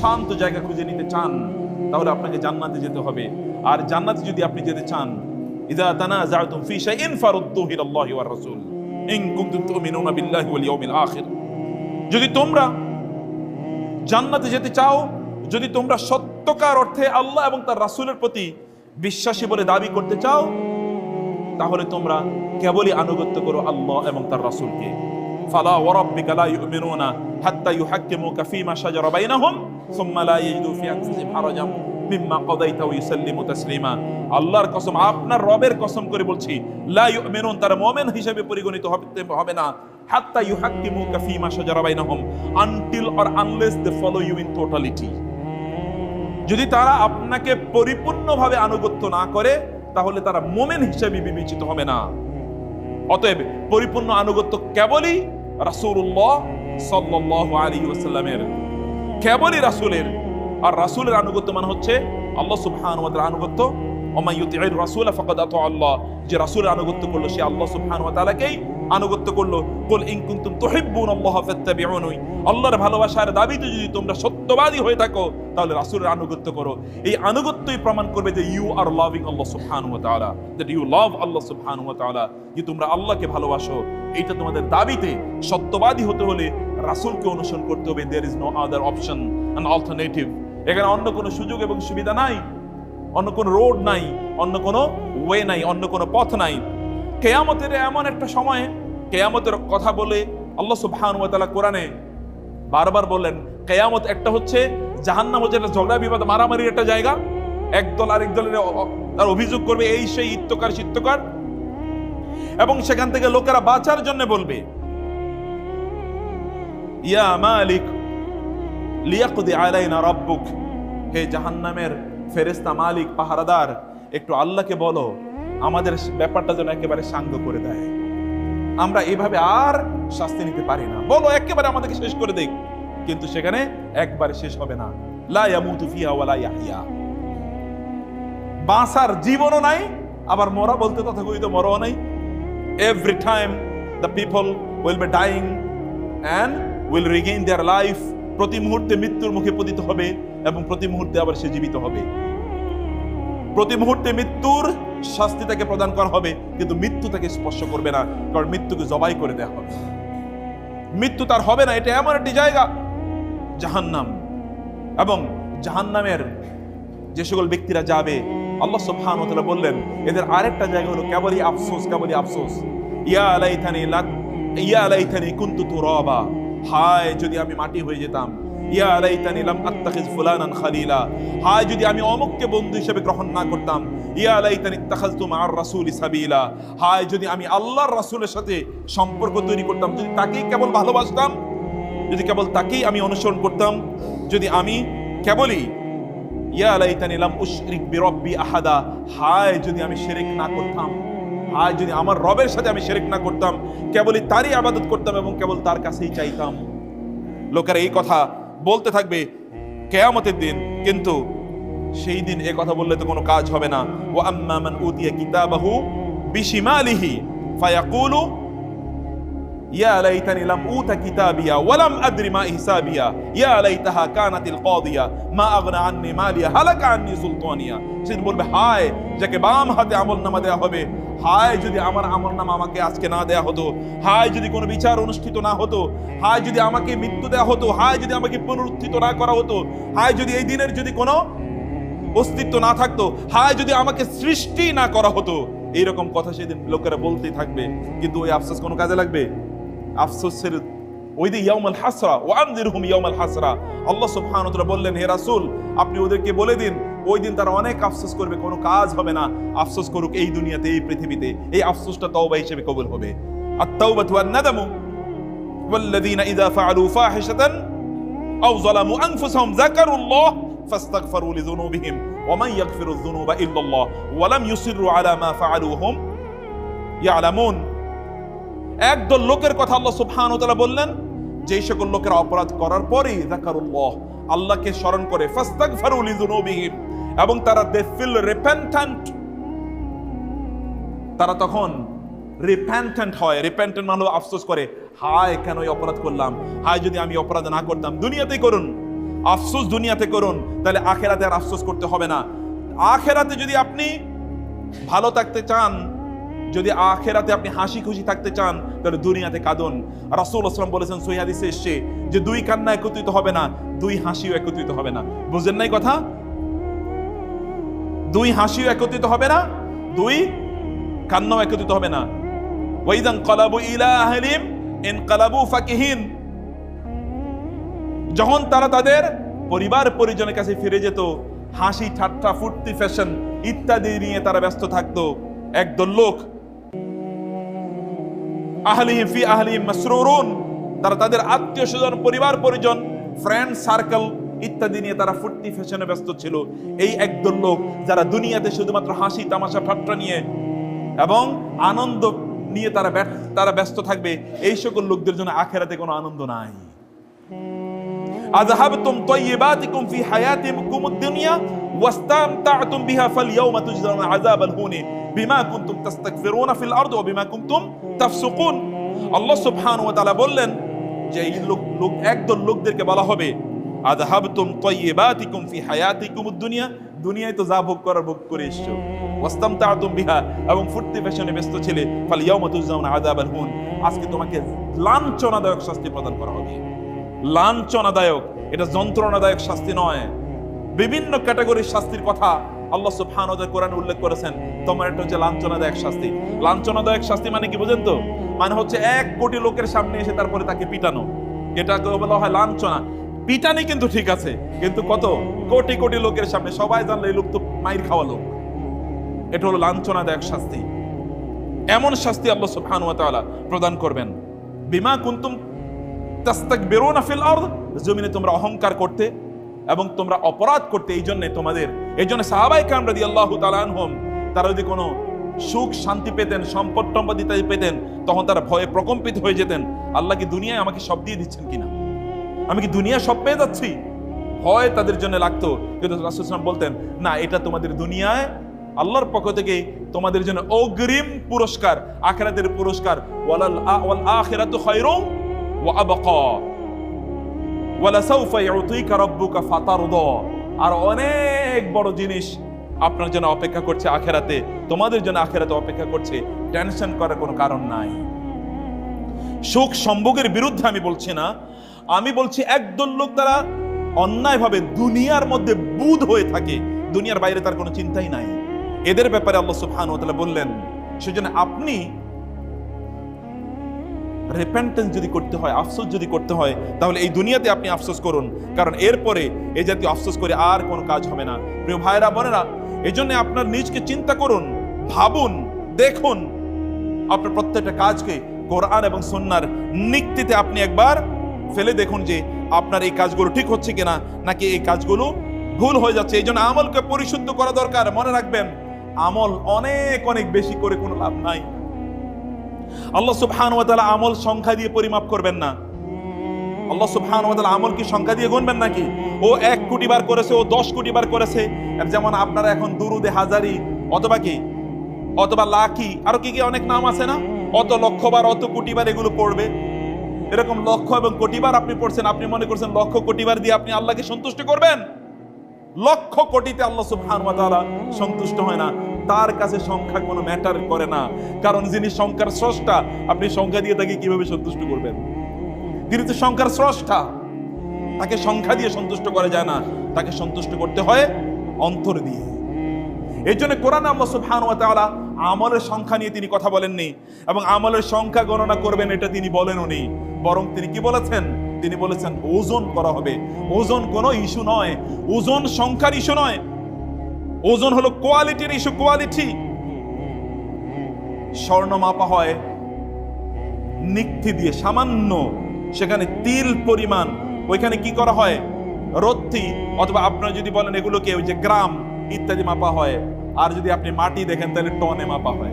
শান্ত জায়গা খুঁজে নিতে চান, তাহলে আপনাকে জান্নাতে যেতে হবে। আর জান্নাতে যদি আপনি যেতে চান, ইদা তানাজাতুম ফি শাইইন ইলাল্লাহি ওয়ার রাসূল, ইন কুনতুম তুমিনুনা বিল্লাহি ওয়াল ইয়াউমিল আখির। যদি তোমরা জান্নাতে যেতে চাও, যদি তোমরা সত্যকার অর্থে আল্লাহ এবং তার রাসূলের প্রতি বিশ্বাসী বলে দাবি করতে চাও, তাহলে তোমরা কেবলই আনুগত্য করো আল্লাহ এবং তার রাসূলকে। আল্লাহর কসম, আপনার রবের কসম করে বলছি, লা ইউমিনুন, তারা মুমিন হিসেবে পরিগণিত হবে না। হাত্তা ইউহাক্কিমুকা শাজারা বাইনাহুম until or unless they follow you in totality. যদি তারা আপনাকে পরিপূর্ণভাবে আনুগত্য না করে, তাহলে তারা মোমেন হিসেবে বিবেচিত হবে না। অতএব পরিপূর্ণ আনুগত্য কেবলই রাসূলুল্লাহ সাল্লাহ আলী ওসাল্লামের কেবলই রাসুলের। আর রাসুলের আনুগত্য মানে হচ্ছে আল্লাহ সুবহান আনুগত্য। ওমা ইউতিউর ফাকাদ আতা আল্লাহ। যে রাসূলের আনুগত্য করল, সে আল্লাহ ওয়া তাআলাকেই আনুগত্য করল। কুল ইন কুনতুম ফাত্তাবিউনি। আল্লাহর ভালোবাসার দাবিতে যদি তোমরা সত্যবাদী হয়ে থাকো, তাহলে রাসূলের আনুগত্য করো। এই আনুগত্যই প্রমাণ করবে যে ইউ আর লাভিং আল্লাহ ওয়া তাআলা দ্যাট ইউ লাভ আল্লাহ ওয়া তাআলা, যে তোমরা আল্লাহকে ভালোবাসো। এইটা তোমাদের দাবিতে সত্যবাদী হতে হলে রাসূলকে অনুসরণ করতে হবে। There is no other option and alternative এখানে অন্য কোনো সুযোগ এবং সুবিধা নাই। অন্য কোনো রোড নাই, অন্য কোনো ওয়ে নাই, অন্য কোনো পথ নাই। কেয়ামতের এমন একটা সময়ে কেয়ামতের কথা বলে আল্লাহ সুবহানাহু ওয়া কোরআনে বারবার বললেন, কেয়ামত একটা হচ্ছে জাহান্নাম হচ্ছে একটা ঝগড়া বিবাদ মারামারির একটা জায়গা। একদল আরেক দলের তার অভিযোগ করবে, এই সেই ইত্যকার চিত্তকার এবং সেখান থেকে লোকেরা বাঁচার জন্য বলবে, ইয়া মালিক, লিয়াকদি আলাইনা রাব্বুক, হে জাহান্নামের ফেরেশতা মালিক, পাহারাদার, একটু আল্লাহকে বলো, আমাদের ব্যাপারটা যেন একেবারে সাঙ্গ করে দেয়। আমরা এইভাবে আর শাস্তি নিতে পারি না। বলো, একেবারে আমাদেরকে শেষ করে দেই কিন্তু সেখানে একবারে শেষ হবে না। বাঁচার জীবনও নাই, আবার মরা বলতে তথাকথিত মরও নাই। Every time the people will be dying and will regain their life প্রতি মুহূর্তে মৃত্যুর মুখে পতিত হবে। এবং প্রতি মুহূর্তে আবার সে জীবিত হবে। প্রতি মুহূর্তে মৃত্যুর শাস্তি তাকে প্রদান করা হবে, কিন্তু মৃত্যু তাকে স্পর্শ করবে না, কারণ মৃত্যুকে জবাই করে দেওয়া হবে। মৃত্যু তার হবে না, এটা এমন একটি জায়গা, জাহান্নাম। এবং জাহান্নামের যে সকল ব্যক্তিরা যাবে, আল্লাহ তাআলা বললেন, এদের আরেকটা জায়গা হলো কেবলই আফসোস কেবলই আফসোস। ইয়া লাইতানি লাক, ইয়া লাইতানি কুনতু তুরাবা। হায়, যদি আমি মাটি হয়ে যেতাম ইয়া লাইতানি লাম আত্তাখিজ ফুলানান খালিলা। হায়, যদি আমি অমুককে বন্ধু হিসেবে গ্রহণ না করতাম, ইয়া লাইতানি ইত্তাখাযতু মা'আর রাসূলি সাবিলা। হায়, যদি আমি আল্লাহর রাসূলের সাথে সম্পর্ক তৈরি করতাম, যদি তাকেই কেবল ভালোবাসতাম, যদি কেবল তাকেই আমি অনুসরণ করতাম, যদি আমি কেবলই ইয়া লাইতানি লাম উশরিক বিরব্বি আহাদা, হায়, যদি আমি শিরক না করতাম, হায়, যদি আমার রবের সাথে আমি শিরক না করতাম, কেবলই তারই আবাদত করতাম এবং কেবল তার কাছেই চাইতাম। লোকের এই কথা বলতে থাকবে, কেয়ামতের দিন। কিন্তু সেই দিন এ কথা বললে তো কোনো কাজ হবে না। ও আম্মা মান উতিয়া কিতাবাহু বিশিমালিহি, ফায়াকুলু يا ليتني لم أوت كتابيا ولم أدر ما হিসাবিয়া يا ليتها كانت القاضية ما أغنى عني ماليا هلك عني سلطانيا سيد بول হায় جاك بام হাতে আমল নামা দেয়া হবে, হায় যদি আমার আমল নামা আমাকে আজকে না দেয়া হতো, হায় যদি কোনো বিচার অনুষ্ঠিত না হতো, হায় যদি আমাকে মৃত্যু দেয়া হতো, হায় যদি আমাকে পুনরুত্থিত না করা হতো, হায় যদি এই দিনের যদি কোনো অস্তিত্ব না থাকতো, হায় যদি আমাকে সৃষ্টি না করা হতো। এইরকম কথা সেদিন লোকেরা বলতেই থাকবে, কিন্তু ওই আফসোস কোনো কাজে লাগবে? আফসোসের ওই দিন ইয়াউমাল হাসরা ও আনদিরহুম ইয়াউমাল হাসরা আল্লাহ সুবহানাহু ওয়া তাআলা বললেন হে রাসূল আপনি ওদেরকে বলে দিন ওই দিন তারা অনেক আফসোস করবে কোনো কাজ হবে না আফসোস করুক এই দুনিয়াতে এই পৃথিবীতে এই আফসোসটা তওবা হিসেবে কবুল হবে আত-তাওবাতু ওয়ান-নাদামু والذين إذا فعلوا فاحشة أو ظلموا أنفسهم ذكروا الله فاستغفروا لذنوبهم ومن يغفر الذنوب إلا الله ولم يصروا على ما فعلوا هم يعلمون একদল লোকের কথা আল্লাহ সুবহানাহু ওয়া তাআলা বললেন, যেই সকল লোকেরা অপরাধ করার পরেই যাকারুল্লাহ, আল্লাহকে স্মরণ করে, ফাস্তাগফারু লিযুনুবিহিম, এবং তারা দে ফিল রিপেন্টেন্ট তারা তখন রিপেন্টেন্ট হয় রিপেন্টেন্ট মানে আফসোস করে, হায় কেন এই অপরাধ করলাম? হায় যদি আমি অপরাধ না করতাম, দুনিয়াতেই করুন। আফসোস দুনিয়াতে করুন, তাহলে আখেরাতে আর আফসোস করতে হবে না। আখেরাতে যদি আপনি ভালো থাকতে চান যদি আখেরাতে আপনি হাসি খুশি থাকতে চান, তাহলে দুনিয়াতে কাঁদুন। রাসূল আসলাম বলেছেন, সহি হাদিসে এসছে যে দুই কান্না একত্রিত হবে না, দুই হাসিও একত্রিত হবে না। বুঝলেন নাই কথা? দুই হাসিও একত্রিত হবে না, দুই কান্নাও একত্রিত হবে না। ওয়াইদান কলাবু ইলা আহলিম, ইন কলাবু ফাকিহিন। যখন তারা তাদের পরিবার পরিজনের কাছে ফিরে যেত, হাসি ঠাট্টা, ফুর্তি, ফ্যাশন ইত্যাদি নিয়ে তারা ব্যস্ত থাকতো। একদল লোক আহলিহিম ফি আহলিহিম মাসরুরুন, তারা তাদের আত্মীয় স্বজন, পরিবার, পরিজন ফ্রেন্ড সার্কেল ইত্যাদি নিয়ে তারা ফুর্তি ফ্যাশনে ব্যস্ত ছিল। এই একদল লোক যারা দুনিয়াতে শুধুমাত্র হাসি, তামাশা, ঠাট্টা নিয়ে এবং আনন্দ নিয়ে তারা তারা ব্যস্ত থাকবে, এই সকল লোকদের জন্য আখেরাতে কোনো আনন্দ নাই। আজহাবতুম তাইয়িবাতিকুম ফি হায়াতিকুম দুনিয়া ওয়াস্তাম তা'তুম বিহা ফাল-ইয়াওমা তুজজাউনা আযাবাল হুনি বিমা কুনতুম তাস্তাগফিরুনা ফিল আরদি ওয়া الله سبحانه وتعالى আল্লাহ সুবহানাহু ওয়া তাআলা বললেন, যে লোক লোক, একদল লোকদেরকে বলা হবে, আযহাবতুম তাইয়্যিবাতিকুম ফি হায়াতিকুম দুনিয়া দুনিয়ায় তো যা ভোগ করার ভোগ করে এসেছ। ওয়াস্তামতাতুম বিহা, এবং ফুর্তি ফ্যাশনে ব্যস্ত ছিলে ফাল ইয়াউমা তুজজাউনা আযাবাল হুন। আজকে তোমাকে লাঞ্ছনাদায়ক শাস্তি প্রদান করা হবে। লাঞ্ছনাদায়ক, এটা যন্ত্রণাদায়ক শাস্তি নয়। বিভিন্ন ক্যাটাগরির শাস্তির কথা আল্লাহ তাআলা কোরআনে উল্লেখ করেছেন। তোমার এটা হচ্ছে লাঞ্ছনাদায়ক শাস্তি। লাঞ্ছনাদায়ক শাস্তি মানে কি বুঝেন তো? মানে হচ্ছে এক কোটি লোকের সামনে এসে তারপরে তাকে পিটানো। এটাকে বলা হয় লাঞ্ছনা। পিটানি কিন্তু ঠিক আছে, কিন্তু কত? কোটি কোটি লোকের সামনে সবাই জানলে এই লোক তো মাইর খাওয়া লোক। এটা হলো লাঞ্ছনাদায়ক শাস্তি। এমন শাস্তি আল্লাহ সুবহানাহু প্রদান করবেন। বিমা কুনতুম তাস্তাকবিরুনা ফিল আরদ, জমিনে তোমরা অহংকার করতে এবং তোমরা অপরাধ করতে এই জন্য তোমাদের, এই জন্য সাহাবাই কাম রাদিয়াল্লাহু তাআলা আনহুম, তারা যদি কোনো সুখ, শান্তি পেতেন, সম্পদ টম্পদ ইত্যাদি পেতেন, তখন তারা ভয়ে প্রকম্পিত হয়ে যেতেন। আল্লাহ কি দুনিয়ায় আমাকে সব দিয়ে দিচ্ছেন কিনা? আমি কি দুনিয়া সব পেয়ে যাচ্ছি? ভয় তাদের জন্য লাগতো। কিন্তু রাসূল বলতেন, না, এটা তোমাদের দুনিয়ায় আল্লাহর পক্ষ থেকে তোমাদের জন্য অগ্রিম পুরস্কার, আখেরাতের পুরস্কার। ওয়ালাল আখিরাতু খায়রুম ওয়া আবকা। আর অনেক বড় জিনিস আপনার জন্য অপেক্ষা করছে আখেরাতে, তোমাদের জন্য আখেরাতে অপেক্ষা করছে, টেনশন করার কোনো কারণ নাই। সুখ সম্ভোগের বিরুদ্ধে আমি বলছি না, আমি বলছি একদল লোক তারা অন্যায়ভাবে দুনিয়ার মধ্যে বুধ হয়ে থাকে, দুনিয়ার বাইরে তার কোনো চিন্তাই নাই। এদের ব্যাপারে আল্লাহ সুবহানাহু ওয়া তাআলা বললেন সেজন্য আপনি রিপেন্টেন্স যদি করতে হয়, আফসোস যদি করতে হয়, তাহলে এই দুনিয়াতে আপনি আফসোস করুন। কারণ এরপরে এই জাতীয় আফসোস করে আর কোনো কাজ হবে না। প্রিয় ভাইরা বোনেরা এই জন্য আপনার নিজকে চিন্তা করুন, ভাবুন, দেখুন আপনার প্রত্যেকটা কাজকে কোরআন এবং সন্ন্যার নিক্তিতে আপনি একবার ফেলে দেখুন যে আপনার এই কাজগুলো ঠিক হচ্ছে কিনা, নাকি এই কাজগুলো ভুল হয়ে যাচ্ছে। এই জন্য আমলকে পরিশুদ্ধ করা দরকার। মনে রাখবেন, আমল অনেক অনেক বেশি করে কোনো লাভ নাই। আল্লাহ সুবহান ওয়া তাআলা আমল সংখ্যা দিয়ে পরিমাপ করবেন না। আল্লাহ সুবহান ওয়া তাআলা আমল কি সংখ্যা দিয়ে গুনবেন নাকি? ও এক কোটি বার করেছে, ও দশ কোটি বার করেছে। যেমন আপনারা এখন দুরুদে হাজারি, অথবা কি? অথবা লাখি, আরও কি কি অনেক নাম আছে না? অত লক্ষ বার, অত কোটি বার এগুলো পড়বে। এরকম লক্ষ এবং কোটি বার আপনি পড়ছেন, আপনি মনে করছেন লক্ষ কোটি বার দিয়ে আপনি আল্লাহকে সন্তুষ্ট করবেন? লক্ষ কোটিতে আল্লাহ সুবহান ওয়া তাআলা সন্তুষ্ট হয় না। তার কাছে সংখ্যা কোনো ম্যাটার করে না। কারণ যিনি সংখ্যার স্রষ্টা, আপনি সংখ্যা দিয়ে তাকে কীভাবে সন্তুষ্ট করবেন? তিনি তো সংখ্যার স্রষ্টা। তাকে সংখ্যা দিয়ে সন্তুষ্ট করা যায় না। তাকে সন্তুষ্ট করতে হয় অন্তর দিয়ে। এই জন্য কোরআন তাআলা আমলের সংখ্যা নিয়ে তিনি কথা বলেননি এবং আমলের সংখ্যা গণনা করবেন এটা তিনি বলেনও নি। বরং তিনি কি বলেছেন? তিনি বলেছেন, ওজন করা হবে। ওজন কোনো ইস্যু নয়। ওজন সংখ্যার ইস্যু নয়। ওজন হলো কোয়ালিটির ইস্যু, কোয়ালিটি। স্বর্ণ মাপা হয় নিক্তি দিয়ে, সামান্য। সেখানে তিল পরিমাণ। ওইখানে কি করা হয়? রত্তি, অথবা আপনারা যদি বলেন এগুলোকে ওই যে গ্রাম ইত্যাদি মাপা হয়। আর যদি আপনি মাটি দেখেন, তাহলে টনে মাপা হয়।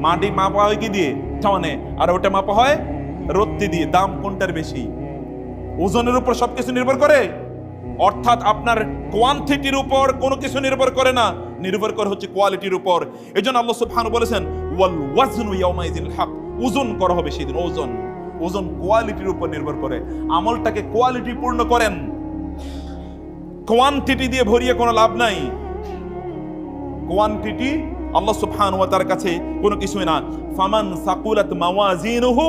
মাটি মাপা হয় কি দিয়ে? টনে। আর ওটা মাপা হয় রত্তি দিয়ে, দাম কোনটার বেশি? ওজনের উপর সবকিছু নির্ভর করে। অর্থাৎ আপনার কোয়ান্টিটির উপর কোনো কিছু নির্ভর করে না, নির্ভর করে হচ্ছে কোয়ালিটির উপর। এই জন্য আল্লাহ সুবহানাহু বলেছেন, ওয়াল ওয়াজনু ইয়াউমাইযিল হক। ওজন করা হবে সেদিন, ওজন। ওজন কোয়ালিটির উপর নির্ভর করে। আমলটাকে কোয়ালিটি পূর্ণ করেন। কোয়ান্টিটি দিয়ে ভরিয়ে কোনো লাভ নাই। কোয়ান্টিটি আল্লাহ সুবহান ওয়া তার কাছে কোনো কিছুই না। ফামান সাকুলাত মাওয়াজিনুহু,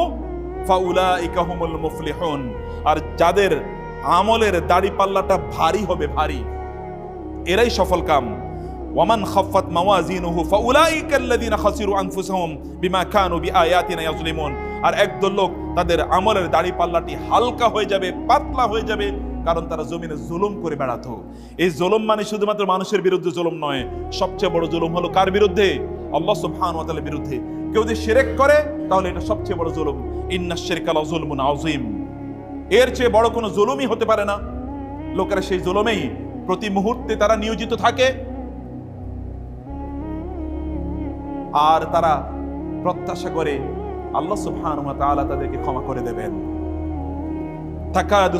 ফাউলাইকা হুমুল মুফলিহুন। আর যাদের আমলের দাড়ি পাল্লাটা ভারী হবে ভারী। এরাই সফল কাম। ওয়ামান খাফাত মাওয়াজিনুহু ফাউলাইকা আল্লাযিনা খাসিরু আনফুসাহুম বিমা কানু বিআয়াতিনা ইয়াজলিমুন আর একদল লোক তাদের আমলের দাড়ি পাল্লাটি হালকা হয়ে যাবে, পাতলা হয়ে যাবে, কারণ তারা জমিনে জুলুম করে বেড়াতো। এই জুলুম মানে শুধুমাত্র মানুষের বিরুদ্ধে জুলুম নয়, সবচেয়ে বড় জুলুম হলো কার বিরুদ্ধে? আল্লাহ সুবহানাহু ওয়া বিরুদ্ধে। কেউ যদি শিরক করে, তাহলে এটা সবচেয়ে বড় জুলুম। ইন্নাশ শিরকা লাযুলমুন আযীম। এর চেয়ে বড় কোনো জুলুমই হতে পারে না। লোকেরা সেই জুলুমেই প্রতি মুহূর্তে তারা নিয়োজিত থাকে। আর তারা প্রত্যাশা করে আল্লাহ সুবহানাহু ওয়া তাদেরকে ক্ষমা করে দেবেন। তাকাদু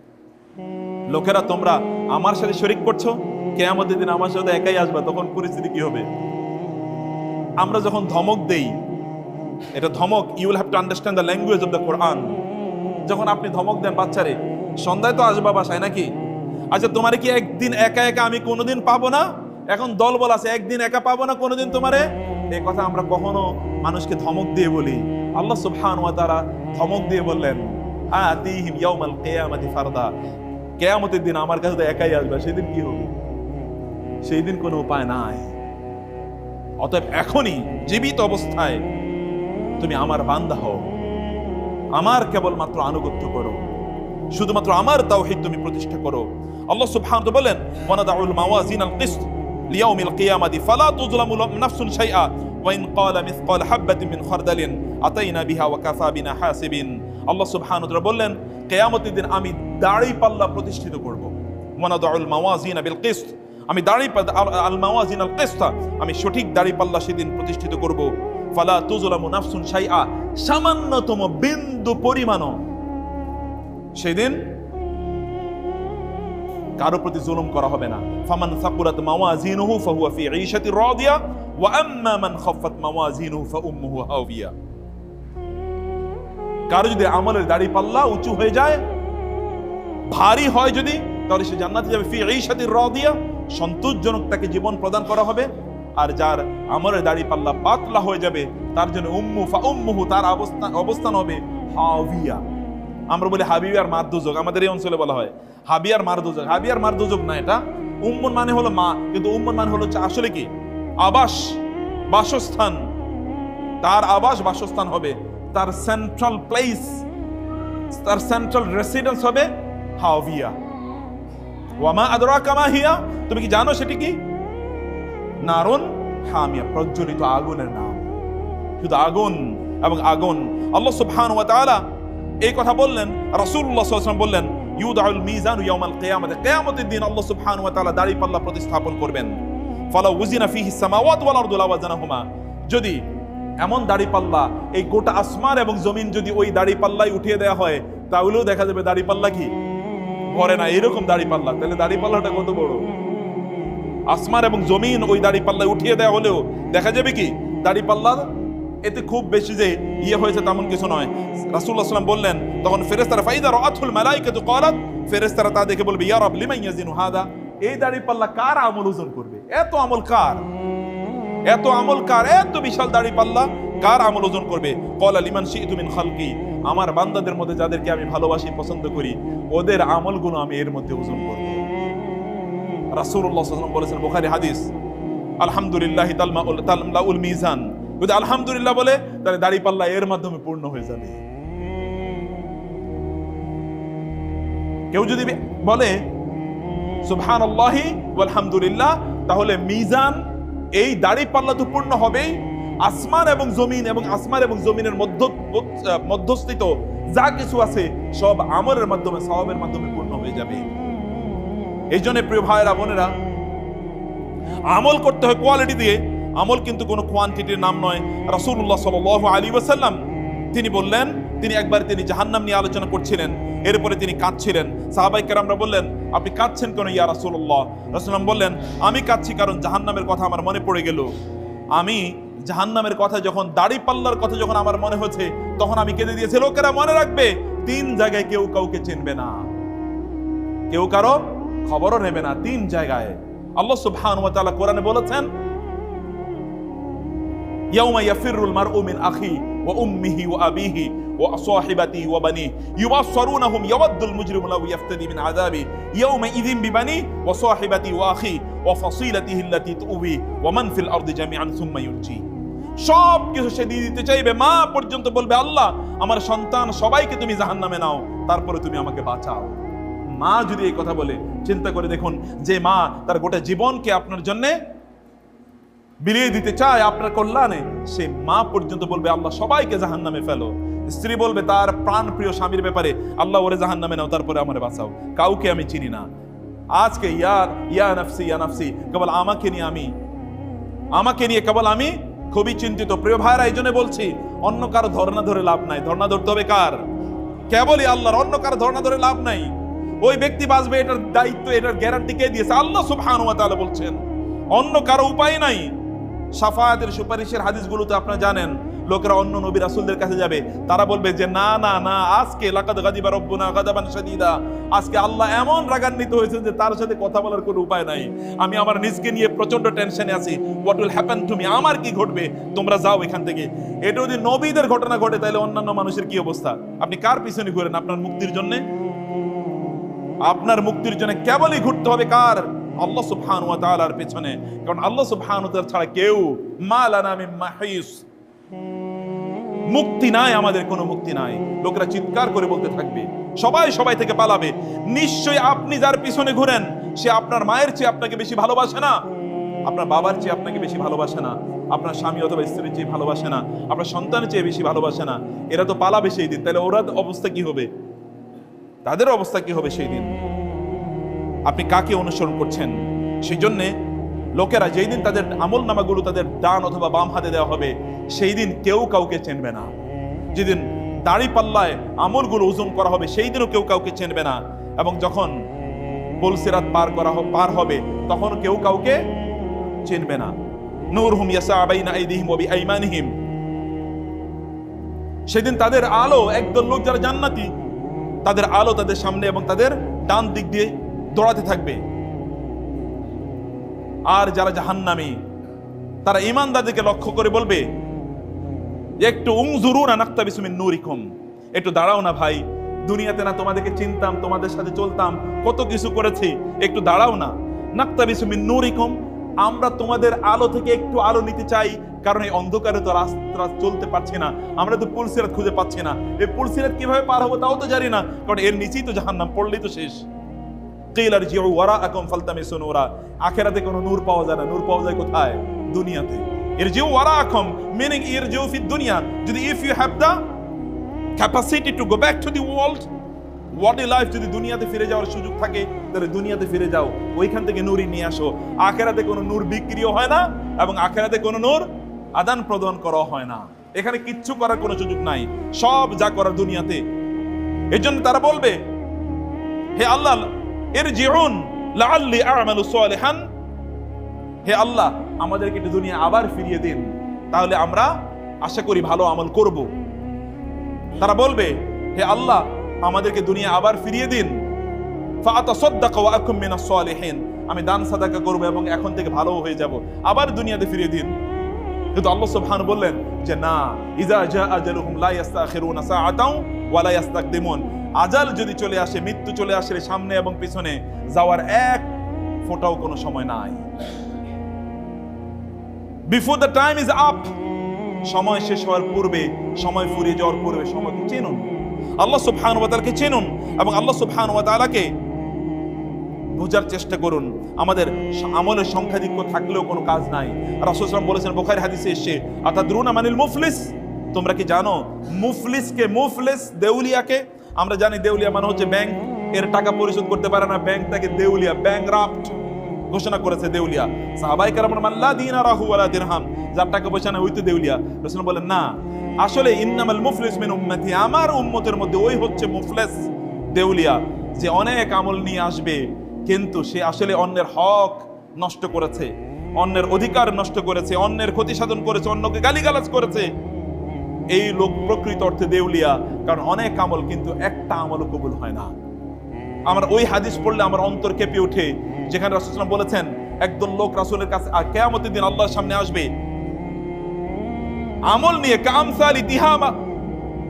লোকেরা তোমরা আমার সাথে শরিক করছ? কেয়ামতের দিন আমার সাথে একাই আসবে, তখন পরিস্থিতি কি হবে? আমরা যখন ধমক দেই, এটা ধমক you will have to understand the language of the Quran যখন আপনি ধমক দেন, বাচ্চারে, সন্ধ্যায় তো আসবা বাসায় নাকি? আচ্ছা তোমারে কি একদিন একা একা আমি কোনোদিন পাবো না? এখন দল বল আছে, একদিন একা পাবো না কোনোদিন তোমারে? এই কথা আমরা কখনো মানুষকে ধমক দিয়ে বলি। আল্লাহ সুবহান ওয়া তাআলা ধমক দিয়ে বললেন, আতিহিম ইয়াউমাল কিয়ামাতি ফারদা। কেয়ামতের দিন আমার কাছে তো একাই আসবে, সেদিন কি হবে? সেই দিন কোনো উপায় নাই। অতএব এখনই জীবিত অবস্থায় তুমি আমার বান্দা হও। আমার কেবলমাত্র আনুগত্য করো। শুধুমাত্র আমার তাওহীদ তুমি প্রতিষ্ঠা করো। আল্লাহ সুবহানাহু ওয়া বলেন, ওয়ানাদাউল মাওয়াজিন আল কিসত লিয়াউমিল কিয়ামাতি ফালা তুজলামু নাফসুন শাইআ। ওয়া ইন ক্বালা মিসকাল হাববাতিন মিন খারদালিন আতাইনা বিহা ওয়া কাফা বিনা হাসিবিন। আল্লাহ সুবহানাহু বললেন, কিয়ামতের দিন আমি দাড়ি পাল্লা প্রতিষ্ঠিত করব। ওয়ানাদাউল মাওয়াজিন বিল কিসত। আমি দাড়ি আল মাওয়াজিন আল কিসতা। আমি সঠিক দাড়ি পাল্লা সেদিন প্রতিষ্ঠিত করব। ফালা তুজলামু নাফসুন শাইআ। সামান্যতম বিন্দু পরিমাণও সেদিন কারও প্রতি জুলুম করা হবে না। ফামান সাকুরাত মাওয়াজিনুহু ফাহুয়া ফি ঈশাতি রাদিয়া, ওয়া আম্মা মান খাফফাত মাওয়াজিনুহু ফাউম্মুহু হাওিয়া কারও যদি আমলের দাড়ি পাল্লা উঁচু হয়ে যায়, ভারী হয় যদি, তাহলে সে জান্নাতে যাবে। ফি এই সাথে র দিয়া সন্তোষজনক তাকে জীবন প্রদান করা হবে। আর যার আমলের দাড়ি পাল্লা পাতলা হয়ে যাবে, তার জন্য উম্মু ফা উম্মুহু, তার অবস্থান অবস্থান হবে হাওিয়া আমরা বলি হাবিয়ার মারদুযোগ আমাদের এই অঞ্চলে বলা হয়। হাবিয়ার মারদুযোগ হাবিয়ার মারদুযোগ না এটা। উম্মন মানে হলো মা, কিন্তু উম্মন মানে হলো আসলে কি? আবাস, বাসস্থান। তার আবাস, বাসস্থান হবে। তার সেন্ট্রাল প্লেস তার সেন্ট্রাল রেসিডেন্স হবে হাওভিয়া ওয়ামা আদরা কামা হিয়া? তুমি কি জানো সেটি কি? নারুন হামিয়া, প্রজ্বলিত আগুনের নাম। শুধু আগুন এবং আগুন। আল্লাহ সুবহান ওয়া তাআলা এই কথা বললেন, রাসূলুল্লাহ সাল্লাল্লাহু আলাইহি বললেন, ইউদাউল মিজান ইয়াউমাল কিয়ামাতে। কিয়ামতের দিন আল্লাহ সুবহানাহু ওয়া তাআলা দাড়ি পাল্লা প্রতিস্থাপন করবেন। ফালা উজিনা ফিহি সামাওয়াত ওয়াল আরদু লাওয়াজানাহুমা। যদি এমন দাড়ি পাল্লা এই গোটা আসমান এবং জমিন যদি ওই দাড়ি পাল্লাই উঠিয়ে দেওয়া হয়, তাহলেও দেখা যাবে দাড়ি পাল্লা কি? ভরে না, এরকম দাড়ি পাল্লা তাহলে দাড়ি পাল্লাটা কত বড়? আসমান এবং জমিন ওই দাড়ি পাল্লায় উঠিয়ে দেওয়া হলেও দেখা যাবে কি? দাড়ি পাল্লা এতে খুব বেশি যে ইয়ে হয়েছে তেমন কিছু নয়। রাসূলুল্লাহ সাল্লাম বললেন, তখন ফেরেশতারা, ফাইদা রাআতুল মালাইকাতু ক্বালাত ফেরেশতারা তা দেখে বলবে ইয়ার রাব লিমান ইয়াজিনু হাদা এই দাড়ি পাল্লা কার আমল ওজন করবে? এত আমল কার? এত আমল কার? এত বিশাল দাড়ি পাল্লা। কার আমল ওজন করবে? কলা লিমান শিইতু মিন খালকি। আমার বান্দাদের মধ্যে যাদেরকে আমি ভালোবাসি, পছন্দ করি, ওদের আমলগুলো আমি এর মধ্যে ওজন করব। রাসূলুল্লাহ সাল্লাল্লাহু হাদিস, আলহামদুলিল্লাহ তালমাউল তালমাউল মিজান। যদি আলহামদুলিল্লাহ বলে, তাহলে দাড়ি পাল্লা এর মাধ্যমে পূর্ণ হয়ে যাবে। কেউ যদি বলে সুবহান আল্লাহি আলহামদুলিল্লাহ তাহলে মিজান এই দাড়ি পাল্লা তো পূর্ণ হবেই। আসমান এবং জমিন এবং আসমান এবং জমিনের মধ্য, মধ্যস্থিত যা কিছু আছে, সব আমলের মাধ্যমে স্বভাবের মাধ্যমে পূর্ণ হয়ে যাবে। এই জন্য প্রিয় ভাইয়েরা, বোনেরা, আমল করতে হয় কোয়ালিটি দিয়ে। আমল কিন্তু কোনো কোয়ান্টিটির নাম নয়। রাসূলুল্লাহ সাল্লাল্লাহু আলাইহি ওয়াসাল্লাম, তিনি বললেন তিনি একবার তিনি জাহান্নাম নিয়ে আলোচনা করছিলেন, এরপরে তিনি কাঁদছিলেন। সাহাবাই কেরামরা বললেন, আপনি কাঁদছেন কেন ইয়া রাসূলুল্লাহ? রাসূলুল্লাহ বললেন, আমি কাঁদছি কারণ জাহান্নামের কথা আমার মনে পড়ে গেল। আমি জাহান্নামের কথা যখন, দাড়ি পাল্লার কথা যখন আমার মনে হচ্ছে, তখন আমি কেঁদে দিয়েছি। লোকেরা মনে রাখবে, তিন জায়গায় কেউ কাউকে চিনবে না। কেউ কারও খবরও নেবে না তিন জায়গায়। আল্লাহ সুবহানাহু ওয়া তাআলা কোরআনে বলেছেন, ইয়াউমা ইয়াফিরুল মারউ মিন আখি। ইয়াওয়াদ্দুল মুজরিমু লাউ ইয়াফতাদি মিন আযাবি ইয়াউমা ইযিন বিবানি ওয়া সাহিবাতিহি ওয়া আখি ওয়া ফাসিলাতিহি আল্লাতী তুবি ওয়া মান ফিল আরদি জামিআন সুম্মা ইউনজি সব কিছু সে দিয়ে দিতে চাইবে, মা পর্যন্ত বলবে, আল্লাহ, আমার সন্তান সবাইকে তুমি জাহান্নামে নাও, তারপরে তুমি আমাকে বাঁচাও। মা যদি এই কথা বলে, চিন্তা করে দেখুন যে মা তার গোটা জীবনকে আপনার জন্য বিলিয়ে দিতে চায় আপনার কল্যাণে, সে মা পর্যন্ত বলবে, আল্লাহ সবাইকে জাহান নামে ফেলো। স্ত্রী বলবে, তার প্রাণ প্রিয় স্বামীর ব্যাপারে, আল্লাহ ওরে জাহান নামে নাও, তারপরে আমার বাঁচাও। কাউকে আমি চিনি না। আজকে ইয়ার ইয়া নাফসি ইয়া নাফসি, কেবল আমাকে নিয়ে আমি, আমাকে নিয়ে কেবল আমি খুবই চিন্তিত। প্রিয় ভাইরা, এই জন্য বলছি, অন্য কারও ধর্ণা ধরে লাভ নাই। ধর্ণা ধরতে হবে কার? কেবলই আল্লাহর, অন্য কারও ধর্ণা ধরে লাভ নাই। ওই ব্যক্তি বাঁচবে, এটার দায়িত্ব, এটার গ্যারান্টি কে দিয়েছে? আল্লাহ সুবহানাহু ওয়া তাআলা বলছেন, অন্য কারও উপায় নাই। সাফায়াতের সুপারিশের হাদিসগুলোতে আপনারা জানেন, লোকেরা অন্য নবী রাসুলদের কাছে যাবে, তারা বলবে যে, না না না, আজকে লাকাদ গাদিবা রব্বুনা গাদাবান শাদীদা। আজকে আল্লাহ এমন রাগান্বিত হয়েছেন যে তার সাথে কথা বলার কোনো উপায় নাই। আমি আমার নিজকে নিয়ে প্রচণ্ড টেনশনে আছি। What will happen to me আমার কি ঘটবে? তোমরা যাও এখান থেকে। এটা যদি নবীদের ঘটনা ঘটে, তাহলে অন্যান্য মানুষের কি অবস্থা? আপনি কার পিছনে ঘুরেন? আপনার মুক্তির জন্য? আপনার মুক্তির জন্য কেবলই ঘুরতে হবে কার? আল্লাহ সুবহান ওয়া তাআলার পেছনে। কারণ আল্লাহ সুবহান ওয়া ছাড়া কেউ মালানা মিন মাহিস। মুক্তি নাই, আমাদের কোনো মুক্তি নাই। লোকেরা চিৎকার করে বলতে থাকবে। সবাই সবাই থেকে পালাবে। নিশ্চয়ই আপনি যার পিছনে ঘুরেন, সে আপনার মায়ের চেয়ে আপনাকে বেশি ভালোবাসে না। আপনার বাবার চেয়ে আপনাকে বেশি ভালোবাসে না। আপনার স্বামী অথবা স্ত্রীর চেয়ে ভালোবাসে না। আপনার সন্তানের চেয়ে বেশি ভালোবাসে না। এরা তো পালাবে সেই দিন। তাহলে ওরা অবস্থা কি হবে? তাদের অবস্থা কি হবে সেই দিন? আপনি কাকে অনুসরণ করছেন? সেই জন্যে লোকেরা যেই দিন তাদের আমল নামাগুলো তাদের ডান অথবা বাম হাতে দেওয়া হবে, সেই দিন কেউ কাউকে চেনবে না। যেদিন দাড়ি পাল্লায় আমলগুলো ওজন করা হবে, সেই দিনও কেউ কাউকে চেনবে না। এবং যখন বলসিরাত পার করা পার হবে, তখন কেউ কাউকে চিনবে না। নূর হুম ইয়াসা সেদিন তাদের আলো, একদল লোক যারা জান্নাতি, তাদের আলো তাদের সামনে এবং তাদের ডান দিক দিয়ে দৌড়াতে থাকবে। আর যারা জাহান্নামী, তারা ইমানদারদেরকে লক্ষ্য করে বলবে, একটু উংজুরু না নাক্তা বিসুমিন নূরিকুম। একটু দাঁড়াও না ভাই, দুনিয়াতে না তোমাদেরকে চিনতাম, তোমাদের সাথে চলতাম, কত কিছু করেছি, একটু দাঁড়াও না। নাক্তা বিসুমিন নূরিকুম, আমরা তোমাদের আলো থেকে একটু আলো নিতে চাই, কারণ এই অন্ধকারে তো রাস্তা চলতে পারছি না, আমরা তো পুলসিরাত খুঁজে পাচ্ছি না। এই পুলসিরাত কীভাবে পার হব তাও তো জানি না, কারণ এর নিচেই তো জাহান্নাম, পড়লেই তো শেষ। কিল আর জিউ ওয়ারা আকুম ফালতামিসু নূরা। আখিরাতে কোনো নূর পাওয়া যায় না। নূর পাওয়া যায় কোথায়? দুনিয়াতে। এর জিউ ওয়ারা আকুম মিনিং এর জিউ ফি দুনিয়া। যদি if you have the capacity to go back to the world world life যদি দুনিয়াতে ফিরে যাওয়ার সুযোগ থাকে, তাহলে দুনিয়াতে ফিরে যাও। ওইখান থেকে নূরই নিয়ে আসো। আখেরাতে কোনো নূর বিক্রিও হয় না এবং আখেরাতে কোনো নূর আদান প্রদান করা হয় না। এখানে কিচ্ছু করার কোনো সুযোগ নাই। সব যা করার দুনিয়াতে। এর জন্য তারা বলবে, হে আল্লাহ এর জিউন লাআল্লি আ'মালু সালিহান। হে আল্লাহ, আমাদেরকে একটু দুনিয়া আবার ফিরিয়ে দিন, তাহলে আমরা আশা করি ভালো আমল করব। তারা বলবে, হে আল্লাহ, আমাদেরকে দুনিয়া আবার ফিরিয়ে দিন। আমি দান সাদাকা করব এবং এখন থেকে ভালো হয়ে যাব। আবার দুনিয়াতে ফিরিয়ে দিন। কিন্তু আল্লাহ সুবহান বললেন যে, না ইজা জা আজালুহুম লা ইস্তাখিরুনা সাআতাও ওয়া লা ইস্তাকদিমুন আজাল যদি চলে আসে, মৃত্যু চলে আসে সামনে এবং পিছনে, যাওয়ার এক ফোটাও কোনো সময় নাই। Before the time is up সময় শেষ হওয়ার পূর্বে, সময় ফুরিয়ে যাওয়ার পূর্বে সময়কে চিনুন। আল্লাহ সুবহান ওয়া তাআলাকে চিনুন এবং আল্লাহ সুবহান ওয়া তাআলাকে বোঝার চেষ্টা করুন। আমাদের আমলের সংখ্যাধিক্য থাকলেও কোনো কাজ নাই। রাসুলাম বলেছেন, বোখারি হাদিসে এসে অর্থাৎ দ্রুন আমানিল মুফলিস? তোমরা কি জানো? মুফলিসকে মুফলিস, দেউলিয়াকে? আমরা জানি দেউলিয়া মানে হচ্ছে ব্যাংক। এর টাকা পরিশোধ করতে পারে না, ব্যাংক তাকে দেউলিয়া, ব্যাংক রাফট ঘোষণা করেছে দেউলিয়া। সাহাবাই কারাম মাল্লা দিন আর রাহু ওয়ালা দিরহাম। যার টাকা পয়সা না ওই তো দেউলিয়া। রাসূল বলেন, না, আসলে ইন্নামাল মুফলিস মিন উম্মতি। আমার উম্মতের মধ্যে ওই হচ্ছে মুফলিস, দেউলিয়া, যে অনেক আমল নিয়ে আসবে। কিন্তু সে আসলে অন্যের হক নষ্ট করেছে, অন্যের অধিকার নষ্ট করেছে, অন্যের ক্ষতি সাধন করেছে, অন্যকে গালিগালাজ করেছে। এই লোক প্রকৃত অর্থে দেউলিয়া, কারণ অনেক আমল কিন্তু একটা আমল কবুল হয় না। আমার ওই হাদিস পড়লে আমার অন্তর কেঁপে ওঠে, যেখানে রাসুলাম বলেছেন, একদল লোক রাসূলের কাছে আর কেয়ামতের দিন আল্লাহর সামনে আসবে। আমল নিয়ে কামসালি তিহামা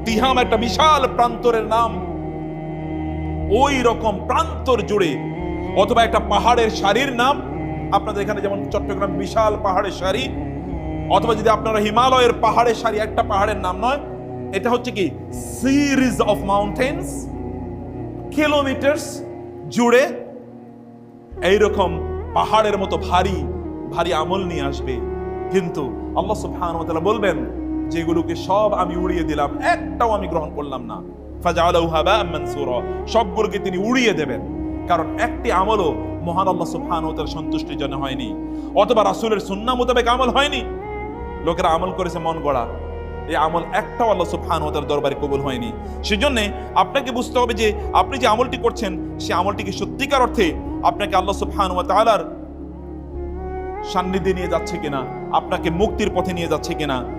তিহাম একটা বিশাল প্রান্তরের নাম। ওই রকম প্রান্তর জুড়ে অথবা একটা পাহাড়ের সারির নাম। আপনাদের এখানে যেমন চট্টগ্রাম বিশাল পাহাড়ের সারি, অথবা যদি আপনারা হিমালয়ের পাহাড়ের সারি, একটা পাহাড়ের নাম নয়, এটা হচ্ছে কি সিরিজ অফ মাউন্টেন্স কিলোমিটার্স জুড়ে এইরকম পাহাড়ের মতো ভারী ভারী আমল নিয়ে আসবে। কিন্তু আল্লাহ সুবহানাহু তাআলা বলবেন, যেগুলোকে সব আমি উড়িয়ে দিলাম, একটাও আমি গ্রহণ করলাম না। ফাজআলাহু হাবাআম মানসুরা। সবগুলোকে তিনি উড়িয়ে দেবেন। কারণ একটি আমলও মহান আল্লাহ সুবহানাহু ও তার সন্তুষ্টির জন্য হয়নি। অথবা রাসূলের সুন্নাহ মোতাবেক আমল হয়নি। লোকেরা আমল করেছে মন গড়া। এই আমল একটাও আল্লাহ সুবহানাহু ওয়া তাআলার দরবারে কবুল হয়নি। সেজন্য আপনাকে বুঝতে হবে যে আপনি যে আমলটি করছেন, সে আমলটিকে সত্যিকার অর্থে আপনাকে আল্লাহ সুবহানাহু ও তাআলার সান্নিধ্যে নিয়ে যাচ্ছে কিনা, আপনাকে মুক্তির পথে নিয়ে যাচ্ছে কিনা